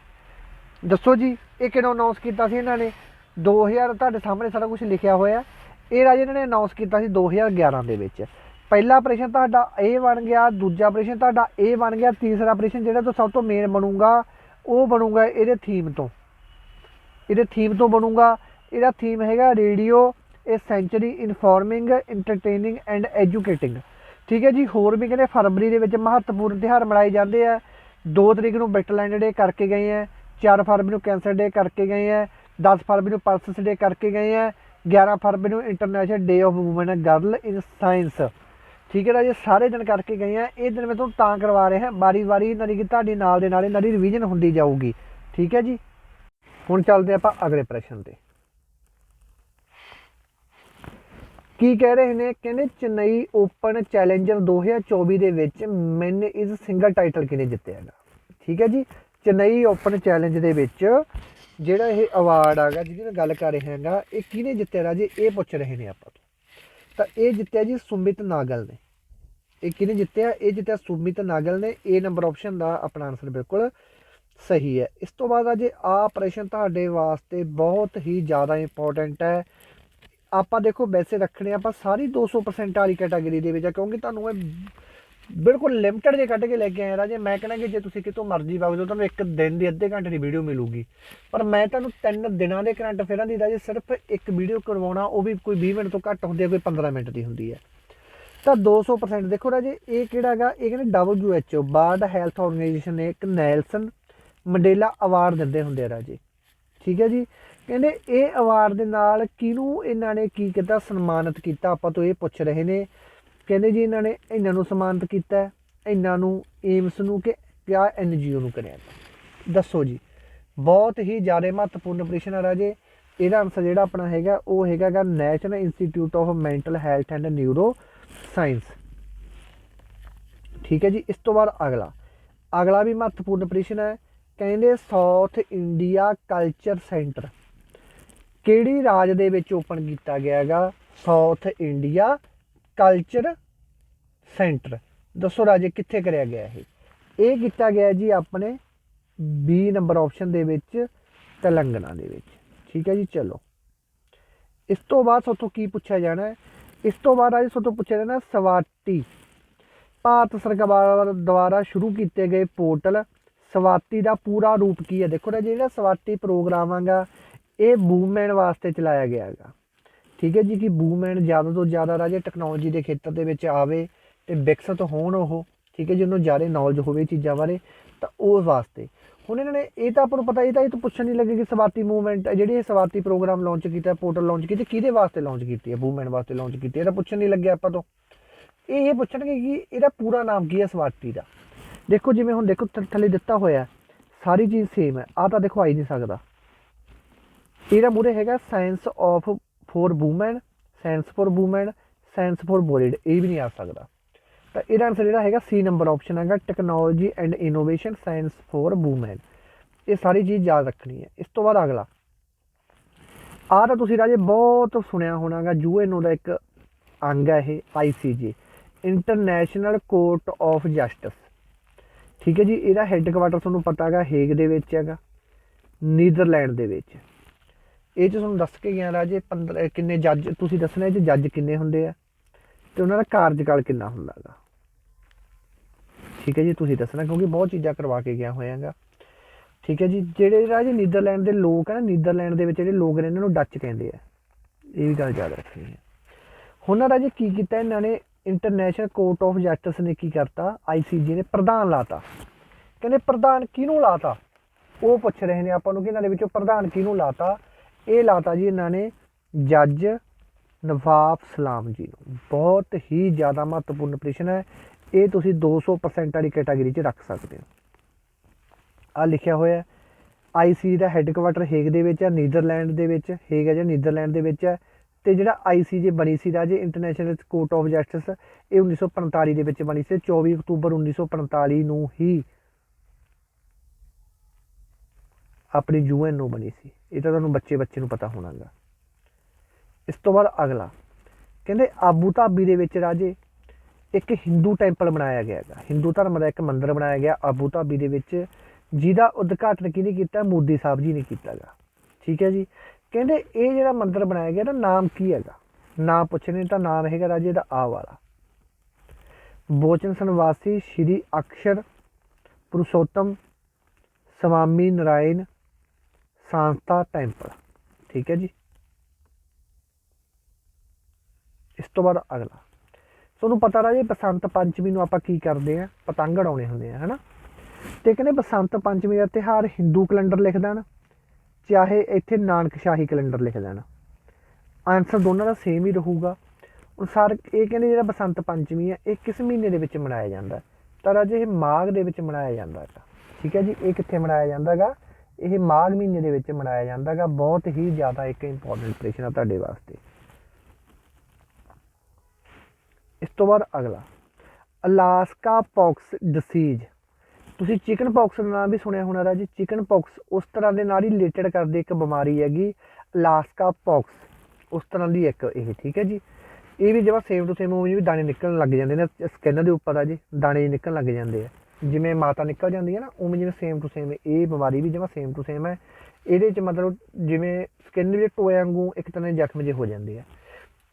Speaker 1: ਦੱਸੋ ਜੀ, ਇਹ ਕਿਦੋਂ ਅਨਾਉਂਸ ਕੀਤਾ ਸੀ ਇਹਨਾਂ ਨੇ? 2000 ਤੁਹਾਡੇ ਸਾਹਮਣੇ ਸਾਰਾ ਕੁਝ ਲਿਖਿਆ ਹੋਇਆ। ਇਹ ਰਾਜੇ ਇਹਨਾਂ ਨੇ ਅਨਾਉਂਸ ਕੀਤਾ ਸੀ 2011 ਦੇ ਵਿੱਚ। ਪਹਿਲਾ ਆਪਰੇਸ਼ਨ ਤੁਹਾਡਾ ਇਹ ਬਣ ਗਿਆ, ਦੂਜਾ ਆਪਰੇਸ਼ਨ ਤੁਹਾਡਾ ਇਹ ਬਣ ਗਿਆ, ਤੀਸਰਾ ਆਪਰੇਸ਼ਨ ਜਿਹੜਾ ਤੋਂ ਸਭ ਤੋਂ ਮੇਨ ਬਣੂਗਾ, ਉਹ ਬਣੂਗਾ ਇਹਦੇ ਥੀਮ ਤੋਂ। ਇਹਦੇ ਥੀਮ ਤੋਂ ਬਣੂਗਾ। ਇਹਦਾ ਥੀਮ ਹੈਗਾ ਰੇਡੀਓ ਇਹ century informing entertaining and educating ਠੀਕ ਹੈ ਜੀ, ਹੋਰ ਵੀ ਕਹਿੰਦੇ ਫਰਵਰੀ ਦੇ ਵਿੱਚ ਮਹੱਤਵਪੂਰਨ ਤਿਉਹਾਰ ਮਨਾਏ ਜਾਂਦੇ ਆ। 2 ਤਰੀਕ ਨੂੰ ਬਿਟਲੈਂਡ ਡੇ ਕਰਕੇ ਗਏ ਆ 4 ਫਰਵਰੀ ਨੂੰ ਕੈਂਸਰ ਡੇ ਕਰਕੇ ਗਏ ਆ 10 ਫਰਵਰੀ ਨੂੰ ਪਲਸਸ ਡੇ ਕਰਕੇ ਗਏ ਆ 11 ਫਰਵਰੀ ਨੂੰ international day of woman girl in science ਠੀਕ ਹੈ ਨਾ ਜੀ, ਸਾਰੇ ਦਿਨ ਕਰਕੇ ਗਏ ਆ। ਇਹ ਦਿਨ ਮੈਂ ਤੁਹਾਨੂੰ ਤਾਂ ਕਰਵਾ ਰਿਹਾ ਬਾਰੀ ਬਾਰੀ ਇਹਨਾਂ ਦੀ ਤੁਹਾਡੀ ਨਾਲ ਦੇ ਨਾਲ ਇਹਨਾਂ ਦੀ ਰਿਵੀਜ਼ਨ ਹੁੰਦੀ ਜਾਊਗੀ। ਠੀਕ ਹੈ ਜੀ। ਹੁਣ ਚੱਲਦੇ ਆਪਾਂ ਅਗਲੇ ਪ੍ਰਸ਼ਨ ਤੇ। ਕੀ ਕਹਿ ਰਹੇ ਨੇ? ਕਹਿੰਦੇ ਚੇਨਈ ਓਪਨ ਚੈਲੰਜਰ 2024 ਦੇ ਵਿੱਚ ਮੈਨੇ ਇਸ ਸਿੰਗਲ ਟਾਈਟਲ ਕਿਨੇ ਜਿੱਤਿਆ ਹੈਗਾ? ਠੀਕ ਹੈ ਜੀ। ਚੇਨਈ ਓਪਨ ਚੈਲੰਜ ਦੇ ਵਿੱਚ ਜਿਹੜਾ ਇਹ ਅਵਾਰਡ ਆਗਾ ਜਿਹਦੀ ਮੈਂ ਗੱਲ ਕਰ ਰਿਹਾ ਹਾਂਗਾ, ਇਹ ਕਿਹਨੇ ਜਿੱਤਿਆ ਰਾਜੇ? ਇਹ ਪੁੱਛ ਰਹੇ ਨੇ ਆਪਾਂ ਤੋਂ। ਤਾਂ ਇਹ ਜਿੱਤਿਆ ਜੀ ਸੁਮਿਤ ਨਾਗਲ ਨੇ। ਇਹ ਕਿਹਨੇ ਜਿੱਤਿਆ? ਇਹ ਜਿੱਤਿਆ ਸੁਮਿਤ ਨਾਗਲ ਨੇ। ਏ ਨੰਬਰ ਆਪਸ਼ਨ ਦਾ ਆਪਣਾ ਆਨਸਰ ਬਿਲਕੁਲ ਸਹੀ ਹੈ। ਇਸ ਤੋਂ ਬਾਅਦ ਅਜੇ ਆ ਪ੍ਰਸ਼ਨ ਤੁਹਾਡੇ ਵਾਸਤੇ ਬਹੁਤ ਹੀ ਜ਼ਿਆਦਾ ਇੰਪੋਰਟੈਂਟ ਹੈ। ਆਪਾਂ ਦੇਖੋ ਵੈਸੇ ਰੱਖਣੇ ਆਪਾਂ ਸਾਰੀ 200% ਵਾਲੀ ਕੈਟਾਗਰੀ ਦੇ ਵਿੱਚ ਆ, ਕਿਉਂਕਿ ਤੁਹਾਨੂੰ ਇਹ ਬਿਲਕੁਲ ਲਿਮਟਿਡ ਜੇ ਕੱਢ ਕੇ ਲੈ ਕੇ ਆਇਆ ਰਾਜੇ, ਮੈਂ ਕਹਿੰਦਾ ਕਿ ਜੇ ਤੁਸੀਂ ਕਿਤੋਂ ਮਰਜ਼ੀ ਵਗ ਜਾਓ ਤੁਹਾਨੂੰ ਇੱਕ ਦਿਨ ਦੀ ਅੱਧੇ ਘੰਟੇ ਦੀ ਵੀਡੀਓ ਮਿਲੂਗੀ। ਪਰ ਮੈਂ ਤੁਹਾਨੂੰ ਤਿੰਨ ਦਿਨਾਂ ਦੇ ਕਰੰਟ ਅਫੇਅਰਾਂ ਦੀ ਰਾਜੇ ਸਿਰਫ ਇੱਕ ਵੀਡੀਓ ਕਰਵਾਉਣਾ, ਉਹ ਵੀ ਕੋਈ 20 ਮਿੰਟ ਤੋਂ ਘੱਟ ਹੁੰਦੀ ਹੈ ਕੋਈ 15 ਮਿੰਟ ਦੀ ਹੁੰਦੀ ਹੈ ਤਾਂ 200% ਦੇਖੋ ਰਾਜੇ, ਇਹ ਕਿਹੜਾ ਹੈਗਾ? ਇਹ ਕਹਿੰਦੇ WHO ਵਰਲਡ ਹੈਲਥ ਆਰਗੇਨਾਈਜੇਸ਼ਨ ਨੇ ਇੱਕ ਨੈਲਸਨ ਮੰਡੇਲਾ ਅਵਾਰਡ ਦਿੰਦੇ ਹੁੰਦੇ ਆ ਰਾਜੇ। ਠੀਕ ਹੈ ਜੀ? ਕਹਿੰਦੇ ਇਹ ਅਵਾਰਡ ਦੇ ਨਾਲ ਕਿਹਨੂੰ ਇਹਨਾਂ ਨੇ ਕੀ ਕੀਤਾ, ਸਨਮਾਨਿਤ ਕੀਤਾ? ਆਪਾਂ ਤੋਂ ਇਹ ਪੁੱਛ ਰਹੇ ਨੇ। ਕਹਿੰਦੇ ਜੀ ਇਹਨਾਂ ਨੇ ਇਹਨਾਂ ਨੂੰ ਸਨਮਾਨਿਤ ਕੀਤਾ, ਇਹਨਾਂ ਨੂੰ ਏਮਸ ਨੂੰ ਕਿ ਕਿਆ ਐਨਜੀਓ ਨੂੰ ਕਰਿਆ। ਦੱਸੋ ਜੀ। ਬਹੁਤ ਹੀ ਜ਼ਿਆਦਾ ਮਹੱਤਵਪੂਰਨ ਪ੍ਰਸ਼ਨ ਹੈ ਰਾਜੇ। ਇਹਦਾ ਆਨਸਰ ਜਿਹੜਾ ਆਪਣਾ ਹੈਗਾ, ਉਹ ਹੈਗਾਗਾ national institute of mental health and neuroscience ਠੀਕ ਹੈ ਜੀ, ਇਸ ਤੋਂ ਬਾਅਦ ਅਗਲਾ। ਅਗਲਾ ਵੀ ਮਹੱਤਵਪੂਰਨ ਪ੍ਰਸ਼ਨ ਹੈ। ਕਹਿੰਦੇ ਸਾਊਥ ਇੰਡੀਆ ਕਲਚਰ ਸੈਂਟਰ ਕਿਹੜੀ ਰਾਜ ਦੇ ਵਿੱਚ ਓਪਨ ਕੀਤਾ ਗਿਆ ਹੈਗਾ? ਸਾਊਥ ਇੰਡੀਆ ਕਲਚਰ ਸੈਂਟਰ ਦੱਸੋ ਰਾਜੇ ਕਿੱਥੇ ਕਰਿਆ ਗਿਆ ਇਹ? ਇਹ ਕੀਤਾ ਗਿਆ ਜੀ ਆਪਣੇ ਬੀ ਨੰਬਰ ਆਪਸ਼ਨ ਦੇ ਵਿੱਚ, ਤੇਲੰਗਾਨਾ ਦੇ ਵਿੱਚ। ਠੀਕ ਹੈ ਜੀ, ਚਲੋ। ਇਸ ਤੋਂ ਬਾਅਦ ਸੋਤੋਂ ਕੀ ਪੁੱਛਿਆ ਜਾਣਾ ਹੈ? ਇਸ ਤੋਂ ਬਾਅਦ ਰਾਜੇ ਸੋਤੋਂ ਪੁੱਛਿਆ ਜਾਣਾ ਸਵਾਤੀ। ਭਾਰਤ ਸਰਕਾਰ ਦੁਆਰਾ ਸ਼ੁਰੂ ਕੀਤੇ ਗਏ ਪੋਰਟਲ ਸਵਾਤੀ ਦਾ ਪੂਰਾ ਰੂਪ ਕੀ ਹੈ? ਦੇਖੋ ਰਾਜੇ, ਜਿਹੜਾ ਸਵਾਤੀ ਪ੍ਰੋਗਰਾਮ ਆਗਾ ਇਹ ਵੂਮੈਨ ਵਾਸਤੇ ਚਲਾਇਆ ਗਿਆ ਹੈਗਾ। ਠੀਕ ਹੈ ਜੀ, ਕਿ ਵੂਮੈਨ ਜ਼ਿਆਦਾ ਤੋਂ ਜ਼ਿਆਦਾ ਰਾਜੇ ਟੈਕਨੋਲੋਜੀ ਦੇ ਖੇਤਰ ਦੇ ਵਿੱਚ ਆਵੇ ਤੇ ਵਿਕਸਿਤ ਹੋਣ ਉਹ। ਠੀਕ ਹੈ ਜੀ, ਉਹਨੂੰ ਜ਼ਿਆਦਾ ਨੌਲੇਜ ਹੋਵੇ ਚੀਜ਼ਾਂ ਬਾਰੇ, ਤਾਂ ਉਸ ਵਾਸਤੇ। ਹੁਣ ਇਹਨਾਂ ਨੇ ਇਹ ਤਾਂ ਆਪਾਂ ਨੂੰ ਪਤਾ, ਇਹ ਤਾਂ ਇਹ ਤਾਂ ਪੁੱਛਣ ਨਹੀਂ ਲੱਗੇ ਕਿ ਸਵਾਤੀ ਮੂਵਮੈਂਟ ਜਿਹੜੀ ਇਹ ਸਵਾਤੀ ਪ੍ਰੋਗਰਾਮ ਲਾਂਚ ਕੀਤਾ ਪੋਰਟਲ ਲਾਂਚ ਕੀਤੀ, ਕਿਹਦੇ ਵਾਸਤੇ ਲਾਂਚ ਕੀਤੀ ਹੈ ਵੂਮੈਨ ਵਾਸਤੇ ਲਾਂਚ ਕੀਤੀ ਹੈ, ਇਹ ਤਾਂ ਪੁੱਛਣ ਨਹੀਂ ਲੱਗਿਆ ਆਪਾਂ ਤੋਂ। ਇਹ ਇਹ ਪੁੱਛਣਗੇ ਕਿ ਇਹਦਾ ਪੂਰਾ ਨਾਮ ਕੀ ਹੈ ਸਵਾਤੀ ਦਾ। ਦੇਖੋ ਜਿਵੇਂ ਹੁਣ ਦੇਖੋ ਥੱਲੇ ਦਿੱਤਾ ਹੋਇਆ, ਸਾਰੀ ਚੀਜ਼ ਸੇਮ ਹੈ ਆ ਤਾਂ ਦੇਖੋ ਆ ਹੀ ਨਹੀਂ ਸਕਦਾ। ਇਹਦਾ ਮੂਰੇ ਹੈਗਾ science of for woman science for woman science for ਬੋਲਿਡ ਇਹ ਵੀ ਨਹੀਂ ਆ ਸਕਦਾ। ਤਾਂ ਇਹਦਾ ਆਨਸਰ ਜਿਹੜਾ ਹੈਗਾ ਸੀ ਨੰਬਰ ਆਪਸ਼ਨ ਹੈਗਾ technology and innovation science for woman ਇਹ ਸਾਰੀ ਚੀਜ਼ ਯਾਦ ਰੱਖਣੀ ਹੈ। ਇਸ ਤੋਂ ਬਾਅਦ ਅਗਲਾ। ਆਹ ਤਾਂ ਤੁਸੀਂ ਰਾਜੇ ਬਹੁਤ ਸੁਣਿਆ ਹੋਣਾਗਾ, ਯੂਐਨਓ ਦਾ ਇੱਕ ਅੰਗ ਹੈ ਇਹ ICJ international court of justice ਠੀਕ ਹੈ ਜੀ, ਇਹਦਾ ਹੈੱਡਕੁਆਟਰ ਤੁਹਾਨੂੰ ਪਤਾ ਹੈਗਾ, ਹੇਗ ਦੇ ਵਿੱਚ ਹੈਗਾ, ਨੀਦਰਲੈਂਡ ਦੇ ਵਿੱਚ। ਇਹ 'ਚ ਤੁਹਾਨੂੰ ਦੱਸ ਕੇ ਗਿਆ ਰਾਜੇ 15 ਕਿੰਨੇ ਜੱਜ, ਤੁਸੀਂ ਦੱਸਣਾ ਇਹ 'ਚ ਜੱਜ ਕਿੰਨੇ ਹੁੰਦੇ ਆ ਤੇ ਉਹਨਾਂ ਦਾ ਕਾਰਜਕਾਲ ਕਿੰਨਾ ਹੁੰਦਾ ਹੈਗਾ ਠੀਕ ਹੈ ਜੀ, ਤੁਸੀਂ ਦੱਸਣਾ, ਕਿਉਂਕਿ ਬਹੁਤ ਚੀਜ਼ਾਂ ਕਰਵਾ ਕੇ ਗਿਆ ਹੋਇਆਗਾ ਠੀਕ ਹੈ ਜੀ, ਜਿਹੜੇ ਰਾਜੇ ਨੀਦਰਲੈਂਡ ਦੇ ਲੋਕ ਆ ਨਾ, ਨੀਦਰਲੈਂਡ ਦੇ ਵਿੱਚ ਜਿਹੜੇ ਲੋਕ ਨੇ, ਇਹਨਾਂ ਨੂੰ ਡੱਚ ਕਹਿੰਦੇ ਆ। ਇਹ ਵੀ ਗੱਲ ਯਾਦ ਰੱਖਣੀ ਹੈ। ਹੁਣ ਨਾ ਰਾਜੇ ਕੀ ਕੀਤਾ ਇਹਨਾਂ ਨੇ? ਇੰਟਰਨੈਸ਼ਨਲ ਕੋਰਟ ਆਫ ਜਸਟਿਸ ਨੇ ਕੀ ਕਰਤਾ? ਆਈਸੀਜੇ ਨੇ ਪ੍ਰਧਾਨ ਲਾਤਾ। ਕਹਿੰਦੇ ਪ੍ਰਧਾਨ ਕਿਹਨੂੰ ਲਾਤਾ? ਉਹ ਪੁੱਛ ਰਹੇ ਨੇ ਆਪਾਂ ਨੂੰ ਕਿ ਇਹਨਾਂ ਦੇ ਵਿੱਚੋਂ ਪ੍ਰਧਾਨ ਕਿਹਨੂੰ ਲਾਤਾ? ਇਹ ਲਾਤਾ ਜੀ ਇਹਨਾਂ ਨੇ ਜੱਜ ਨਵਾਬ ਸਲਾਮ ਜੀ ਨੂੰ। ਬਹੁਤ ਹੀ ਜ਼ਿਆਦਾ ਮਹੱਤਵਪੂਰਨ ਪ੍ਰਸ਼ਨ ਹੈ। ਇਹ ਤੁਸੀਂ 200% ਵਾਲੀ ਕੈਟਾਗਰੀ 'ਚ ਰੱਖ ਸਕਦੇ ਹੋ। ਆ ਲਿਖਿਆ ਹੋਇਆ ਆਈਸੀ ਦਾ ਹੈੱਡਕੁਆਟਰ ਹੇਗ ਦੇ ਵਿੱਚ ਹੈ ਨੀਦਰਲੈਂਡ ਦੇ ਵਿੱਚ ਹੇਗ ਹੈ ਜਾਂ ਨੀਦਰਲੈਂਡ ਦੇ ਵਿੱਚ ਹੈ। ਤੇ ਜਿਹੜਾ ਆਈਸੀਜੇ ਬਣੀ ਸੀ ਰਾਜੇ ਇੰਟਰਨੈਸ਼ਨਲ ਕੋਰਟ ਆਫ ਜਸਟਿਸ ਇਹ 1945 ਦੇ ਵਿੱਚ ਬਣੀ ਸੀ। 24 ਅਕਤੂਬਰ 1945 ਨੂੰ ਹੀ ਆਪਣੀ ਯੂਐਨ ਨੂੰ ਬਣੀ ਸੀ। ਇਹ ਤਾਂ ਤੁਹਾਨੂੰ ਬੱਚੇ ਬੱਚੇ ਨੂੰ ਪਤਾ ਹੋਣਾਗਾ। ਇਸ ਤੋਂ ਬਾਅਦ ਅਗਲਾ, ਕਹਿੰਦੇ ਆਬੂ ਧਾਬੀ ਦੇ ਵਿੱਚ ਰਾਜੇ ਇੱਕ ਹਿੰਦੂ ਟੈਂਪਲ ਬਣਾਇਆ ਗਿਆ ਹੈਗਾ। ਹਿੰਦੂ ਧਰਮ ਦਾ ਇੱਕ ਮੰਦਿਰ ਬਣਾਇਆ ਗਿਆ ਆਬੂ ਧਾਬੀ ਦੇ ਵਿੱਚ, ਜਿਹਦਾ ਉਦਘਾਟਨ ਕਿਹਨੇ ਕੀਤਾ? ਮੋਦੀ ਸਾਹਿਬ ਜੀ ਨੇ ਕੀਤਾਗਾ ਠੀਕ ਹੈ ਜੀ? ਕਹਿੰਦੇ ਇਹ ਜਿਹੜਾ ਮੰਦਿਰ ਬਣਾਇਆ ਗਿਆ ਨਾ, ਨਾਮ ਕੀ ਹੈਗਾ? ਨਾਮ ਪੁੱਛਣੇ ਤਾਂ ਨਾਮ ਹੈਗਾ ਰਾਜੇ ਦਾ ਆ ਵਾਲਾ। ਬੋਚਨ ਸੰਵਾਸੀ ਸ਼੍ਰੀ ਅਕਸ਼ਰ ਪੁਰਸ਼ੋਤਮ ਸਵਾਮੀ ਨਰਾਇਣ ਸੰਸਥਾ ਟੈਂਪਲ, ਠੀਕ ਹੈ ਜੀ? ਇਸ ਤੋਂ ਬਾਅਦ ਅਗਲਾ। ਤੁਹਾਨੂੰ ਪਤਾ ਰਾਜੇ ਬਸੰਤ ਪੰਚਮੀ ਨੂੰ ਆਪਾਂ ਕੀ ਕਰਦੇ ਆ ਪਤੰਗ ਉਡਾਉਣੇ ਹੁੰਦੇ ਆ ਹਨਾ? ਤੇ ਕਹਿੰਦੇ ਬਸੰਤ ਪੰਚਮੀ ਦਾ ਤਿਹਾਰ ਹਿੰਦੂ ਕੈਲੰਡਰ ਲਿਖ ਦੇਣ, ਚਾਹੇ ਇੱਥੇ ਨਾਨਕ ਸ਼ਾਹੀ ਕੈਲੰਡਰ ਲਿਖ ਦੇਣ। ਆਨਸਰ ਦੋਨਾਂ ਦਾ ਸੇਮ ਹੀ ਰਹੂਗਾ। ਅਨੁਸਾਰ ਇਹ ਕਹਿੰਦੇ ਜਿਹੜਾ ਬਸੰਤ ਪੰਚਮੀ ਹੈ, ਇਹ ਕਿਸ ਮਹੀਨੇ ਦੇ ਵਿੱਚ ਮਨਾਇਆ ਜਾਂਦਾ ਹੈ? ਤਾਂ ਰਾਜੇ ਇਹ ਮਾਘ ਦੇ ਵਿੱਚ ਮਨਾਇਆ ਜਾਂਦਾ ਹੈ ਠੀਕ ਹੈ ਜੀ, ਇਹ ਕਿੱਥੇ ਮਨਾਇਆ ਜਾਂਦਾਗਾ ਇਹ ਮਾਘ ਮਹੀਨੇ ਦੇ ਵਿੱਚ ਮਨਾਇਆ ਜਾਂਦਾ ਜਾਂਦਾਗਾ। ਬਹੁਤ ਹੀ ਜ਼ਿਆਦਾ ਇੱਕ ਇੰਪੋਰਟੈਂਟ ਪ੍ਰਸ਼ਨ ਆ ਤੁਹਾਡੇ ਵਾਸਤੇ। ਇਸ ਤੋਂ ਬਾਅਦ ਅਗਲਾ। Alaska pox disease. ਤੁਸੀਂ ਚਿਕਨ ਪੌਕਸ ਦਾ ਨਾਮ ਵੀ ਸੁਣਿਆ ਹੋਣਾ ਰਾਜੀ। ਚਿਕਨ ਪੌਕਸ ਉਸ ਤਰ੍ਹਾਂ ਦੇ ਨਾਲ ਹੀ ਰਿਲੇਟਡ ਕਰਦੇ ਇੱਕ ਬਿਮਾਰੀ ਹੈਗੀ, ਅਲਾਸਕਾ ਪੌਕਸ। ਉਸ ਤਰ੍ਹਾਂ ਦੀ ਇੱਕ ਇਹ, ਠੀਕ ਹੈ ਜੀ? ਇਹ ਵੀ ਜਿਵੇਂ ਸੇਮ ਟੂ ਸੇਮ ਉਹ ਵੀ ਦਾਣੇ ਨਿਕਲਣ ਲੱਗ ਜਾਂਦੇ ਨੇ। ਸਕਿਨ ਦੇ ਉੱਪਰ ਆ ਜੀ, ਦਾਣੇ ਨਿਕਲਣ ਲੱਗ ਜਾਂਦੇ ਆ। ਜਿਵੇਂ ਮਾਤਾ ਨਿਕਲ ਜਾਂਦੀ ਹੈ ਨਾ, ਉਵੇਂ ਜਿਵੇਂ ਸੇਮ ਟੂ ਸੇਮ ਇਹ ਬਿਮਾਰੀ ਵੀ ਜਿਵੇਂ ਸੇਮ ਟੂ ਸੇਮ ਹੈ। ਇਹਦੇ ਚ ਮਤਲਬ ਜਿਵੇਂ ਸਕਿਨ ਵਿੱਚ ਟੋਏ ਵਾਂਗੂ ਇੱਕ ਤਰ੍ਹਾਂ ਦੇ ਜ਼ਖਮ ਜਿਹੇ ਹੋ ਜਾਂਦੇ ਆ।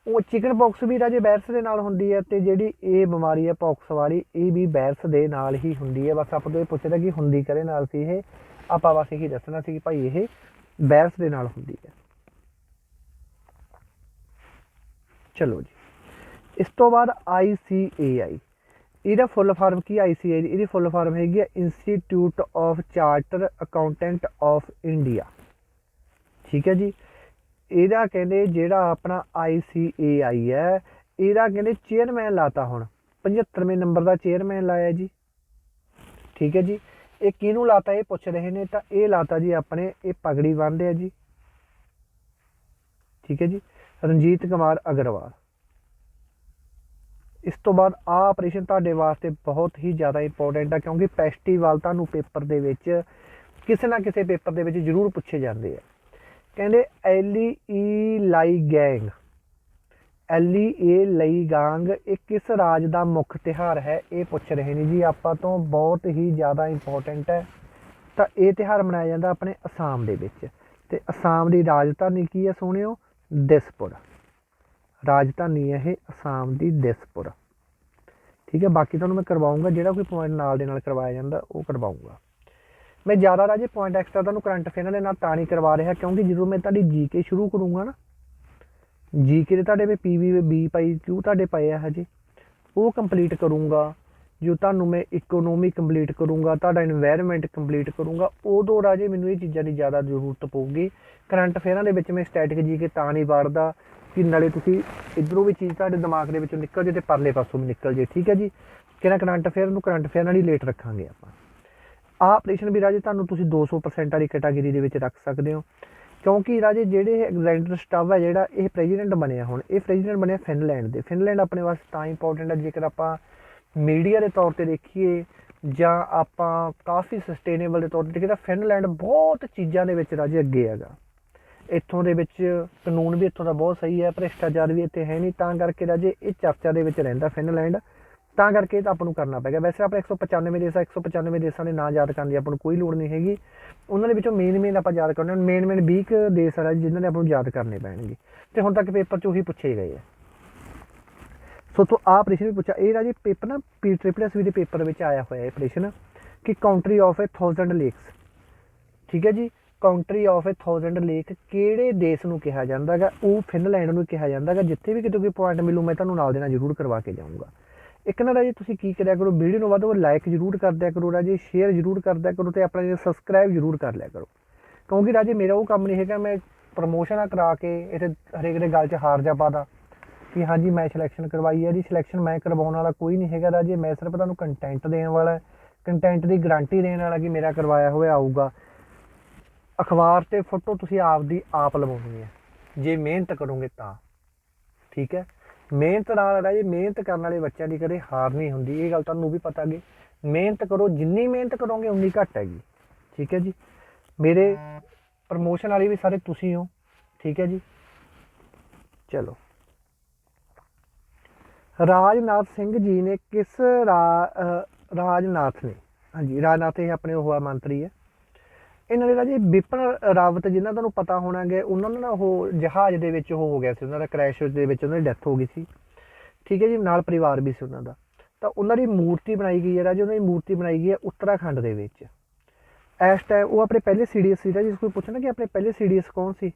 Speaker 1: ਉਹ ਚਿਕਨ ਪੌਕਸ ਵੀ ਰਾਜੇ ਵਾਇਰਸ ਦੇ ਨਾਲ ਹੁੰਦੀ ਹੈ ਤੇ ਜਿਹੜੀ ਇਹ ਬਿਮਾਰੀ ਹੈ ਪੌਕਸ ਵਾਲੀ, ਇਹ ਵੀ ਵਾਇਰਸ ਦੇ ਨਾਲ ਹੀ ਹੁੰਦੀ ਹੈ। ਬਸ ਆਪਾਂ ਤੋਂ ਇਹ ਪੁੱਛਦਾ ਕਿ ਹੁੰਦੀ ਕਰੇ ਨਾਲ ਸੀ ਇਹ? ਆਪਾਂ ਬਸ ਇਹੀ ਦੱਸਣਾ ਸੀ ਕਿ ਭਾਈ ਇਹ ਵਾਇਰਸ ਦੇ ਨਾਲ ਹੁੰਦੀ ਹੈ। ਚਲੋ ਜੀ। ਇਸ ਤੋਂ ਬਾਅਦ ICAI ਇਹਦਾ ਫੁੱਲ ਫਾਰਮ ਕੀ ICAI ਦੀ? ਇਹਦੀ ਫੁੱਲ ਫਾਰਮ ਹੈਗੀ ਹੈ institute of charter accountant of India ਠੀਕ ਹੈ ਜੀ? ਇਹਦਾ ਕਹਿੰਦੇ ਜਿਹੜਾ ਆਪਣਾ ICAI ਹੈ, ਇਹਦਾ ਕਹਿੰਦੇ ਚੇਅਰਮੈਨ ਲਾਤਾ ਹੁਣ। 75ਵੇਂ ਨੰਬਰ ਦਾ ਚੇਅਰਮੈਨ ਲਾਇਆ ਜੀ। ਠੀਕ ਹੈ ਜੀ? ਇਹ ਕਿਹਨੂੰ ਲਾਤਾ? ਇਹ ਪੁੱਛ ਰਹੇ ਨੇ ਤਾਂ ਇਹ ਲਾਤਾ ਜੀ ਆਪਣੇ, ਇਹ ਪਗੜੀ ਬੰਨਦੇ ਆ ਜੀ। ਠੀਕ ਹੈ ਜੀ? ਰਣਜੀਤ ਕੁਮਾਰ ਅਗਰਵਾਲ। ਇਸ ਤੋਂ ਬਾਅਦ ਆ ਆਪਰੇਸ਼ਨ ਤੁਹਾਡੇ ਵਾਸਤੇ ਬਹੁਤ ਹੀ ਜ਼ਿਆਦਾ ਇੰਪੋਰਟੈਂਟ ਆ, ਕਿਉਂਕਿ ਫੈਸਟੀਵਲ ਤੁਹਾਨੂੰ ਪੇਪਰ ਦੇ ਵਿੱਚ ਕਿਸੇ ਨਾ ਕਿਸੇ ਪੇਪਰ ਦੇ ਵਿੱਚ ਜ਼ਰੂਰ ਪੁੱਛੇ ਜਾਂਦੇ ਆ। ਕਹਿੰਦੇ ਐਲੀ ਈ ਲਾਈ ਗੈਂਗ ਐਲੀ ਏ ਲਈ ਗਾਂਗ ਇਹ ਕਿਸ ਰਾਜ ਦਾ ਮੁੱਖ ਤਿਹਾਰ ਹੈ? ਇਹ ਪੁੱਛ ਰਹੇ ਨੇ ਜੀ, ਆਪਾਂ ਤੋਂ ਬਹੁਤ ਹੀ ਜ਼ਿਆਦਾ ਇੰਪੋਰਟੈਂਟ ਹੈ। ਤਾਂ ਇਹ ਤਿਹਾਰ ਮਨਾਇਆ ਜਾਂਦਾ ਆਪਣੇ ਅਸਾਮ ਦੇ ਵਿੱਚ। ਤੇ ਅਸਾਮ ਦੀ ਰਾਜਧਾਨੀ ਕੀ ਹੈ ਸੋਹਣਿਓ ਦਿਸਪੁਰ। ਰਾਜਧਾਨੀ ਹੈ ਇਹ ਅਸਾਮ ਦੀ ਦਿਸਪੁਰ। ਠੀਕ ਹੈ, ਬਾਕੀ ਤੁਹਾਨੂੰ ਮੈਂ ਕਰਵਾਉਂਗਾ, ਜਿਹੜਾ ਕੋਈ ਪੁਆਇੰਟ ਨਾਲ ਦੇ ਨਾਲ ਕਰਵਾਇਆ ਜਾਂਦਾ, ਉਹ ਕਰਵਾਉਂਗਾ। ਮੈਂ ਜ਼ਿਆਦਾ ਰਾਜੇ ਪੁਆਇੰਟ ਐਕਸਟਰਾ ਤੁਹਾਨੂੰ ਕਰੰਟ ਅਫੇਅਰ ਦੇ ਨਾਲ ਤਾਂ ਨਹੀਂ ਕਰਵਾ ਰਿਹਾ, ਕਿਉਂਕਿ ਜਦੋਂ ਮੈਂ ਤੁਹਾਡੀ ਜੀਕੇ ਸ਼ੁਰੂ ਕਰੂੰਗਾ ਨਾ ਜੀਕੇ ਦੇ ਤੁਹਾਡੇ ਵੀ ਪੀਵੀ ਬੀ ਪਾਈ ਕਿਉ ਤੁਹਾਡੇ ਪਏ ਆ ਹਜੇ, ਉਹ ਕੰਪਲੀਟ ਕਰੂੰਗਾ। ਜੋ ਤੁਹਾਨੂੰ ਮੈਂ ਇਕਨੋਮੀ ਕੰਪਲੀਟ ਕਰੂੰਗਾ, ਤੁਹਾਡਾ এনवायरमेंट ਕੰਪਲੀਟ ਕਰੂੰਗਾ, ਉਦੋਂ ਰਾਜੇ ਮੈਨੂੰ ਇਹ ਚੀਜ਼ਾਂ ਦੀ ਜ਼ਿਆਦਾ ਜ਼ਰੂਰਤ ਪਊਗੀ। ਕਰੰਟ ਅਫੇਅਰਾਂ ਦੇ ਵਿੱਚ ਮੈਂ ਸਟੈਟਿਕ ਜੀ ਕੇ ਤਾਂ ਨਹੀਂ ਵੜਦਾ ਕਿ ਨਾਲੇ ਤੁਸੀਂ ਇਧਰੋਂ ਵੀ ਚੀਜ਼ ਤੁਹਾਡੇ ਦਿਮਾਗ ਦੇ ਵਿੱਚੋਂ ਨਿਕਲ ਜੇ ਤੇ ਪਰਲੇ ਪਾਸੋਂ ਵੀ ਨਿਕਲ ਜੇ, ਠੀਕ ਹੈ ਜੀ? ਕਿਹੜਾ ਕਰੰਟ ਅਫੇਅਰ ਨੂੰ ਕਰੰਟ ਅਫੇਅਰ ਨਾਲ ਹੀ ਲੇਟ ਰੱਖਾਂਗੇ ਆਪਾਂ। ਆਹ ਆਪਰੇਸ਼ਨ ਵੀ ਰਾਜੇ ਤੁਹਾਨੂੰ ਤੁਸੀਂ 200% ਵਾਲੀ ਕੈਟਾਗਰੀ ਦੇ ਵਿੱਚ ਰੱਖ ਸਕਦੇ ਹੋ। ਕਿਉਂਕਿ ਰਾਜੇ ਜਿਹੜੇ ਐਗਜ਼ੈਂਡਰ ਸਟਵ ਹੈ, ਜਿਹੜਾ ਇਹ ਪ੍ਰੈਜ਼ੀਡੈਂਟ ਬਣਿਆ ਹੁਣ, ਇਹ ਪ੍ਰੈਜ਼ੀਡੈਂਟ ਬਣਿਆ ਫਿਨਲੈਂਡ ਦੇ। ਫਿਨਲੈਂਡ ਆਪਣੇ ਵਾਸਤੇ ਤਾਂ ਇੰਪੋਰਟੈਂਟ ਹੈ, ਜੇਕਰ ਆਪਾਂ ਮੀਡੀਆ ਦੇ ਤੌਰ ਤੇ ਦੇਖੀਏ ਜਾਂ ਆਪਾਂ ਕਾਫੀ ਸਸਟੇਨੇਬਲ ਦੇ ਤੌਰ ਤੇ ਦੇਖੀਏ ਤਾਂ ਫਿਨਲੈਂਡ ਬਹੁਤ ਚੀਜ਼ਾਂ ਦੇ ਵਿੱਚ ਰਾਜੇ ਅੱਗੇ ਹੈਗਾ। ਇੱਥੋਂ ਦੇ ਵਿੱਚ ਕਾਨੂੰਨ ਵੀ ਇੱਥੋਂ ਦਾ ਬਹੁਤ ਸਹੀ ਹੈ, ਭ੍ਰਿਸ਼ਟਾਚਾਰ ਵੀ ਇੱਥੇ ਹੈ ਨਹੀਂ, ਤਾਂ ਕਰਕੇ ਰਾਜੇ ਇਹ ਚਰਚਾ ਦੇ ਵਿੱਚ ਰਹਿੰਦਾ ਫਿਨਲੈਂਡ। ਤਾਂ ਕਰਕੇ ਇਹ ਤਾਂ ਆਪਾਂ ਨੂੰ ਕਰਨਾ ਪੈਗਾ ਵੈਸੇ ਆਪਾਂ 195 ਦੇਸ਼ ਆ 195 ਦੇਸ਼ਾਂ ਦੇ ਨਾਂ ਯਾਦ ਕਰਨ ਦੀ ਆਪਾਂ ਨੂੰ ਕੋਈ ਲੋੜ ਨਹੀਂ ਹੈਗੀ। ਉਹਨਾਂ ਦੇ ਵਿੱਚੋਂ ਮੇਨ ਮੇਨ ਆਪਾਂ ਯਾਦ ਕਰਨੇ ਮੇਨ ਮੇਨ 20 ਦੇਸ਼ ਆ ਜਿਨ੍ਹਾਂ ਨੇ ਆਪਾਂ ਨੂੰ ਯਾਦ ਕਰਨੇ ਪੈਣਗੇ। ਤੇ ਹੁਣ ਤੱਕ ਪੇਪਰ 'ਚ ਉਹੀ ਪੁੱਛੇ ਗਏ ਆ। ਸੋ ਤੋਂ ਆਹ ਪ੍ਰਸ਼ਨ ਵੀ ਪੁੱਛਿਆ। ਇਹ ਰਾਜੇ ਪੇਪਰ ਨਾ, ਪੀ ਟ੍ਰਿਪਲਸ ਵੀ ਦੇ ਪੇਪਰ ਵਿੱਚ ਆਇਆ ਹੋਇਆ ਇਹ ਪ੍ਰਸ਼ਨ ਕਿ ਕੰਟਰੀ ਆਫ ਅ 1000 ਲੇਕਸ ਠੀਕ ਹੈ ਜੀ? ਕੰਟਰੀ ਆਫ ਅ 1000 ਲੇਕ ਕਿਹੜੇ ਦੇਸ਼ ਨੂੰ ਕਿਹਾ ਜਾਂਦਾਗਾ ਉਹ ਫਿਨਲੈਂਡ ਨੂੰ ਕਿਹਾ ਜਾਂਦਾਗਾ ਜਿੱਥੇ ਵੀ ਕਿਤੇ ਕੋਈ ਪੁਆਇੰਟ ਮਿਲੂ, ਮੈਂ ਤੁਹਾਨੂੰ ਨਾਲ ਦੇਣਾ ਜ਼ਰੂਰ ਕਰਵਾ ਕੇ ਜਾਊਂਗਾ। ਇੱਕ ਨਾ ਰਾਜੇ, ਤੁਸੀਂ ਕੀ ਕਰਿਆ ਕਰੋ? ਵੀਡੀਓ ਨੂੰ ਵੱਧ ਤੋਂ ਵੱਧ ਲਾਈਕ ਜ਼ਰੂਰ ਕਰ ਦਿਆ ਕਰੋ ਰਾਜੇ ਸ਼ੇਅਰ ਜ਼ਰੂਰ ਕਰ ਦਿਆ ਕਰੋ ਤੇ ਆਪਣਾ ਸਬਸਕ੍ਰਾਈਬ ਜ਼ਰੂਰ ਕਰ ਲਿਆ ਕਰੋ। ਕਿਉਂਕਿ ਰਾਜੇ, ਮੇਰਾ ਉਹ ਕੰਮ ਨਹੀਂ ਹੈਗਾ, ਮੈਂ ਪ੍ਰਮੋਸ਼ਨਾਂ ਕਰਾ ਕੇ ਇੱਥੇ ਹਰੇਕ ਦੇ ਗੱਲ 'ਚ ਹਾਰ ਜਾ ਪਾਦਾ ਕਿ ਹਾਂਜੀ, ਮੈਂ ਸਿਲੈਕਸ਼ਨ ਕਰਵਾਈ ਹੈ ਜੀ ਸਿਲੈਕਸ਼ਨ ਮੈਂ ਕਰਵਾਉਣ ਵਾਲਾ ਕੋਈ ਨਹੀਂ ਹੈਗਾ ਰਾਜੇ। ਮੈਂ ਸਿਰਫ ਤੁਹਾਨੂੰ ਕੰਟੈਂਟ ਦੇਣ ਵਾਲਾ ਕੰਟੈਂਟ ਦੀ ਗਾਰੰਟੀ ਦੇਣ ਵਾਲਾ ਕਿ ਮੇਰਾ ਕਰਵਾਇਆ ਹੋਇਆ ਆਊਗਾ। ਅਖਬਾਰ ਤੇ ਫੋਟੋ ਤੁਸੀਂ ਆਪਦੀ ਆਪ ਲਵਾਉਣੀ ਹੈ। ਜੇ ਮਿਹਨਤ ਕਰੋਗੇ ਤਾਂ। ਠੀਕ ਹੈ? ਮਿਹਨਤ ਨਾਲ ਰਾਜੇ ਮਿਹਨਤ ਕਰਨ ਵਾਲੇ ਬੱਚਿਆਂ ਦੀ ਕਦੇ ਹਾਰ ਨਹੀਂ ਹੁੰਦੀ। ਇਹ ਗੱਲ ਤੁਹਾਨੂੰ ਵੀ ਪਤਾ ਗੇ ਮਿਹਨਤ ਕਰੋ, ਜਿੰਨੀ ਮਿਹਨਤ ਕਰੋਗੇ, ਉਨੀ ਘੱਟ ਹੈਗੀ। ਠੀਕ ਹੈ ਜੀ? ਮੇਰੇ ਪ੍ਰਮੋਸ਼ਨ ਵਾਲੇ ਵੀ ਸਾਰੇ ਤੁਸੀਂ ਹੋ। ਠੀਕ ਹੈ ਜੀ? ਚਲੋ। ਰਾਜਨਾਥ ਸਿੰਘ ਜੀ ਨੇ ਕਿਸ ਰਾਜਨਾਥ ਨੇ? ਹਾਂਜੀ, ਰਾਜਨਾਥ ਇਹ ਆਪਣੇ ਉਹ ਮੰਤਰੀ ਹੈ। ਇਹਨਾਂ ਦੇ ਰਾਜੇ ਵਿਪਨ, ਰਾਵਤ ਜਿਨ੍ਹਾਂ ਤੁਹਾਨੂੰ ਪਤਾ ਹੋਣਾ ਕਿ ਉਹਨਾਂ ਨੂੰ ਨਾ ਉਹ ਜਹਾਜ਼ ਦੇ ਵਿੱਚ ਉਹ ਹੋ ਗਿਆ ਸੀ, ਉਹਨਾਂ ਦਾ ਕ੍ਰੈਸ਼ ਦੇ ਵਿੱਚ ਉਹਨਾਂ ਦੀ ਡੈਥ ਹੋ ਗਈ ਸੀ। ਠੀਕ ਹੈ ਜੀ, ਨਾਲ ਪਰਿਵਾਰ ਵੀ ਸੀ ਉਹਨਾਂ ਦਾ। ਤਾਂ ਉਹਨਾਂ ਦੀ ਮੂਰਤੀ ਬਣਾਈ ਗਈ ਹੈ, ਰਾਜੇ, ਉਹਨਾਂ ਦੀ ਮੂਰਤੀ ਬਣਾਈ ਗਈ ਹੈ ਉੱਤਰਾਖੰਡ ਦੇ ਵਿੱਚ। ਇਸ ਟਾਈਮ ਉਹ ਆਪਣੇ ਪਹਿਲੇ ਸੀਡੀਐਸ ਸੀ, ਰਾਜੇ ਕੋਈ ਪੁੱਛਣਾ ਕਿ ਆਪਣੇ ਪਹਿਲੇ ਸੀਡੀਐਸ ਕੌਣ ਸੀ?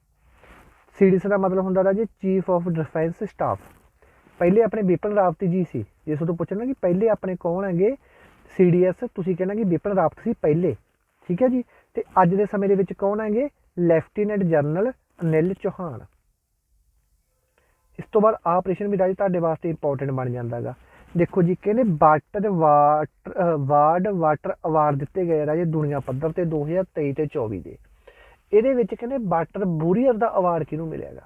Speaker 1: ਸੀਡੀਐਸ ਦਾ ਮਤਲਬ ਹੁੰਦਾ ਰਾਜੇ ਚੀਫ ਆਫ ਡਿਫੈਂਸ ਸਟਾਫ ਪਹਿਲੇ ਆਪਣੇ ਵਿਪਨ ਰਾਵਤ ਜੀ ਸੀ। ਜਿਸ ਤੋਂ ਪੁੱਛਣਾ ਕਿ ਪਹਿਲੇ ਆਪਣੇ ਕੌਣ ਹੈਗੇ ਸੀਡੀਐਸ, ਤੁਸੀਂ ਕਹਿਣਾ ਕਿ ਵਿਪਨ ਰਾਵਤ ਸੀ ਪਹਿਲੇ। ਠੀਕ ਹੈ ਜੀ ਤੇ ਅੱਜ ਦੇ ਸਮੇਂ ਦੇ ਵਿੱਚ ਕੌਣ ਹੈਗੇ? Lieutenant general Anil Chauhan. ਇਸ ਤੋਂ ਬਾਅਦ ਆਪਰੇਸ਼ਨ ਵੀ ਰਾਜੇ ਤੁਹਾਡੇ ਵਾਸਤੇ ਇੰਪੋਰਟੈਂਟ ਬਣ ਜਾਂਦਾਗਾ। ਦੇਖੋ ਜੀ ਕਹਿੰਦੇ water water ward water award ਦਿੱਤੇ ਗਏ ਰਾਜੇ ਦੁਨੀਆ ਪੱਧਰ ਤੇ 2023 ਤੇ 24 ਦੇ। ਇਹਦੇ ਵਿੱਚ ਕਹਿੰਦੇ ਵਾਟਰ ਬੂਰੀਅਰ ਦਾ ਅਵਾਰਡ ਕਿਹਨੂੰ ਮਿਲੇਗਾ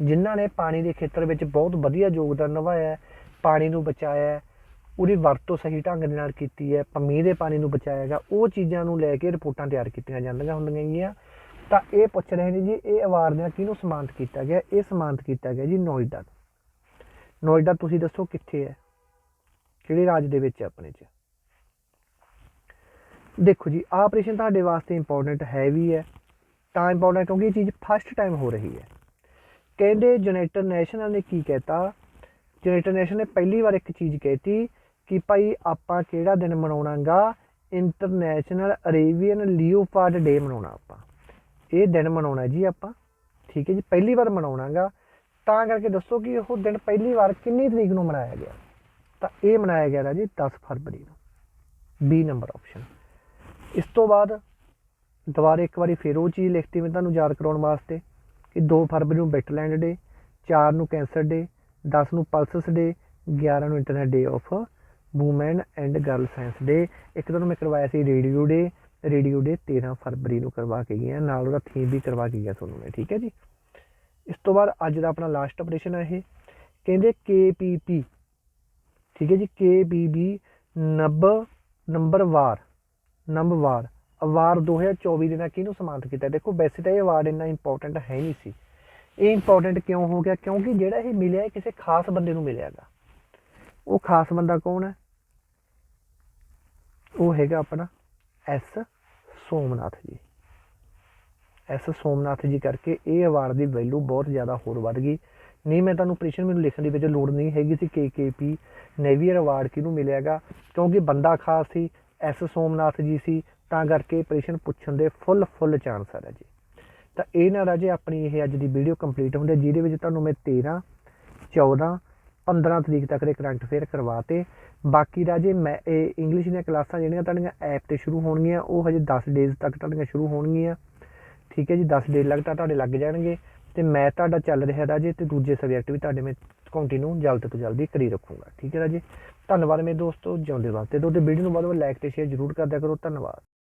Speaker 1: ਜਿਨ੍ਹਾਂ ਨੇ ਪਾਣੀ ਦੇ ਖੇਤਰ ਵਿੱਚ ਬਹੁਤ ਵਧੀਆ ਯੋਗਦਾਨ ਨਿਭਾਇਆ ਪਾਣੀ ਨੂੰ ਬਚਾਇਆ ਉਹਦੀ ਵਰਤੋਂ ਸਹੀ ਢੰਗ ਦੇ ਨਾਲ ਕੀਤੀ ਹੈ ਪਮੀ ਦੇ ਪਾਣੀ ਨੂੰ ਬਚਾਇਆਗਾ ਉਹ ਚੀਜ਼ਾਂ ਨੂੰ ਲੈ ਕੇ ਰਿਪੋਰਟਾਂ ਤਿਆਰ ਕੀਤੀਆਂ ਜਾਂਦੀਆਂ ਹੁੰਦੀਆਂ ਗੀਆਂ। ਤਾਂ ਇਹ ਪੁੱਛ ਰਹੇ ਨੇ ਜੀ, ਇਹ ਅਵਾਰਡ ਕਿਹਨੂੰ ਸਮਾਨਤ ਕੀਤਾ ਗਿਆ? ਇਹ ਸਮਾਨਤ ਕੀਤਾ ਗਿਆ ਜੀ ਨੋਇਡਾ ਨੋਇਡਾ, ਤੁਸੀਂ ਦੱਸੋ ਕਿੱਥੇ ਹੈ? ਕਿਹੜੇ ਰਾਜ ਦੇ ਵਿੱਚ ਆਪਣੇ 'ਚ? ਦੇਖੋ ਜੀ, ਆਪਰੇਸ਼ਨ ਤੁਹਾਡੇ ਵਾਸਤੇ ਇੰਪੋਰਟੈਂਟ ਹੈ ਵੀ ਹੈ। ਤਾਂ ਇੰਪੋਰਟੈਂਟ ਕਿਉਂਕਿ ਇਹ ਚੀਜ਼ ਫਸਟ ਟਾਈਮ ਹੋ ਰਹੀ ਹੈ। ਕਹਿੰਦੇ ਜਨਰੇਟਰ ਨੈਸ਼ਨਲ ਨੇ ਕੀ ਕਹਿਤਾ? ਜਨਰੇਟਰ ਨੈਸ਼ਨਲ ਨੇ ਪਹਿਲੀ ਵਾਰ ਇੱਕ ਚੀਜ਼ ਕਹਿਤੀ ਕਿ ਭਾਈ ਆਪਾਂ ਕਿਹੜਾ ਦਿਨ ਮਨਾਉਣਾਗਾ? ਇੰਟਰਨੈਸ਼ਨਲ ਅਰੇਬੀਅਨ ਲੀਓਪਾਰਡ ਡੇ ਮਨਾਉਣਾ ਆਪਾਂ। ਇਹ ਦਿਨ ਮਨਾਉਣਾ ਜੀ ਆਪਾਂ। ਠੀਕ ਹੈ ਜੀ, ਪਹਿਲੀ ਵਾਰ ਮਨਾਉਣਾਗਾ। ਤਾਂ ਕਰਕੇ ਦੱਸੋ ਕਿ ਉਹ ਦਿਨ ਪਹਿਲੀ ਵਾਰ ਕਿੰਨੀ ਤਰੀਕ ਨੂੰ ਮਨਾਇਆ ਗਿਆ? ਤਾਂ ਇਹ ਮਨਾਇਆ ਗਿਆ ਜੀ 10 ਫਰਵਰੀ ਨੂੰ। ਬੀ ਨੰਬਰ ਆਪਸ਼ਨ ਇਸ ਤੋਂ ਬਾਅਦ ਦੁਬਾਰਾ ਇੱਕ ਵਾਰੀ ਫਿਰ ਉਹ ਚੀਜ਼ ਲਿਖਤੀ ਮੈਂ ਤੁਹਾਨੂੰ ਯਾਦ ਕਰਾਉਣ ਵਾਸਤੇ ਕਿ 2 ਫਰਵਰੀ ਨੂੰ ਬੈਟਲੈਂਡ ਡੇ 4 ਨੂੰ ਕੈਂਸਰ ਡੇ 10 ਨੂੰ ਪਲਸਸ ਡੇ 11 ਨੂੰ internet day of woman and girl science day ਇੱਕ ਤੁਹਾਨੂੰ ਮੈਂ ਕਰਵਾਇਆ ਸੀ ਰੇਡੀਓ ਡੇ ਰੇਡੀਓ ਡੇ 13 ਫਰਵਰੀ ਨੂੰ ਕਰਵਾ ਕੇ ਗਿਆ ਨਾਲ ਉਹਦਾ ਥੀਮ ਵੀ ਕਰਵਾ ਕੇ ਗਿਆ ਤੁਹਾਨੂੰ ਮੈਂ, ਠੀਕ ਹੈ ਜੀ? ਇਸ ਤੋਂ ਬਾਅਦ ਅੱਜ ਦਾ ਆਪਣਾ ਲਾਸਟ ਆਪਰੇਸ਼ਨ ਹੈ ਇਹ। ਕਹਿੰਦੇ KPP ਠੀਕ ਹੈ ਜੀ? KPB ਨੰਬ, ਨੰਬਰ ਵਾਰ। ਨੰਬਰਵਾਰ ਅਵਾਰਡ 2024 ਦੇ ਨਾਲ ਕਿਹਨੂੰ ਸਨਮਾਨਿਤ ਕੀਤਾ? ਦੇਖੋ, ਵੈਸੇ ਤਾਂ ਇਹ ਅਵਾਰਡ ਇੰਨਾ ਇੰਪੋਰਟੈਂਟ ਹੈ ਨਹੀਂ ਸੀ। ਇਹ ਇੰਪੋਰਟੈਂਟ ਕਿਉਂ ਹੋ ਗਿਆ? ਕਿਉਂਕਿ ਜਿਹੜਾ ਇਹ ਮਿਲਿਆ ਕਿਸੇ ਖਾਸ ਬੰਦੇ ਨੂੰ ਮਿਲਿਆਗਾ। ਉਹ ਖਾਸ ਬੰਦਾ ਕੌਣ ਹੈ? ਉਹ ਹੈਗਾ ਆਪਣਾ ਐਸ ਸੋਮਨਾਥ ਜੀ। ਐਸ ਸੋਮਨਾਥ ਜੀ ਕਰਕੇ ਇਹ ਅਵਾਰਡ ਦੀ ਵੈਲਿਊ ਬਹੁਤ ਜ਼ਿਆਦਾ ਹੋਰ ਵੱਧ ਗਈ। ਨਹੀਂ, ਮੈਂ ਤੁਹਾਨੂੰ ਪ੍ਰੇਸ਼ਨ ਮੈਨੂੰ ਲਿਖਣ ਦੀ ਵਿੱਚ ਲੋੜ ਨਹੀਂ ਹੈਗੀ ਸੀ KKP ਨੇਵੀਅਰ ਅਵਾਰਡ ਕਿਹਨੂੰ ਮਿਲਿਆਗਾ ਕਿਉਂਕਿ ਬੰਦਾ ਖਾਸ ਸੀ, ਐਸ ਸੋਮਨਾਥ ਜੀ ਸੀ, ਤਾਂ ਕਰਕੇ ਪ੍ਰੇਸ਼ਨ ਪੁੱਛਣ ਦੇ ਫੁੱਲ ਫੁੱਲ ਚਾਂਸ ਆ ਜੀ ਤਾਂ ਇਹ ਨਾ ਰਾਜੇ ਆਪਣੀ ਇਹ ਅੱਜ ਦੀ ਵੀਡੀਓ ਕੰਪਲੀਟ ਹੁੰਦੀ ਜਿਹਦੇ ਵਿੱਚ ਤੁਹਾਨੂੰ ਮੈਂ 13 14 15 ਤਰੀਕ ਤੱਕ ਦੇ ਕਰੰਟ ਅਫੇਅਰ ਕਰਵਾਤੇ। ਬਾਕੀ ਰਾਜੇ ਮੈਂ, ਇਹ ਇੰਗਲਿਸ਼ ਦੀਆਂ ਕਲਾਸਾਂ ਜਿਹੜੀਆਂ ਤੁਹਾਡੀਆਂ ਐਪ ਤੇ ਸ਼ੁਰੂ ਹੋਣਗੀਆਂ, ਉਹ ਹਜੇ 10 ਡੇਜ਼ ਤੱਕ ਤੁਹਾਡੀਆਂ ਸ਼ੁਰੂ ਹੋਣਗੀਆਂ। ਠੀਕ ਹੈ ਜੀ 10 ਲੱਗ ਤਾਂ ਤੁਹਾਡੇ ਲੱਗ ਜਾਣਗੇ। ਤੇ ਮੈਂ ਤੁਹਾਡਾ ਚੱਲ ਰਿਹਾ ਰਾਜੇ ਤੇ ਦੂਜੇ ਸਬਜੈਕਟ ਵੀ ਤੁਹਾਡੇ ਮੈਂ ਕੰਟੀਨਿਊ ਜਲਦ ਤੋਂ ਜਲਦੀ ਕਰੀ ਰੱਖੂੰਗਾ। ਠੀਕ ਹੈ ਰਾਜੇ ਧੰਨਵਾਦ ਮੇਰੇ ਦੋਸਤੋ, ਜਿਉਂਦੇ ਵਾਸਤੇ। ਤੇ ਵੀਡੀਓ ਨੂੰ ਵੱਧ ਤੋਂ ਵੱਧ ਲਾਈਕ ਤੇ ਸ਼ੇਅਰ ਜ਼ਰੂਰ ਕਰਦਿਆ ਕਰੋ। ਧੰਨਵਾਦ।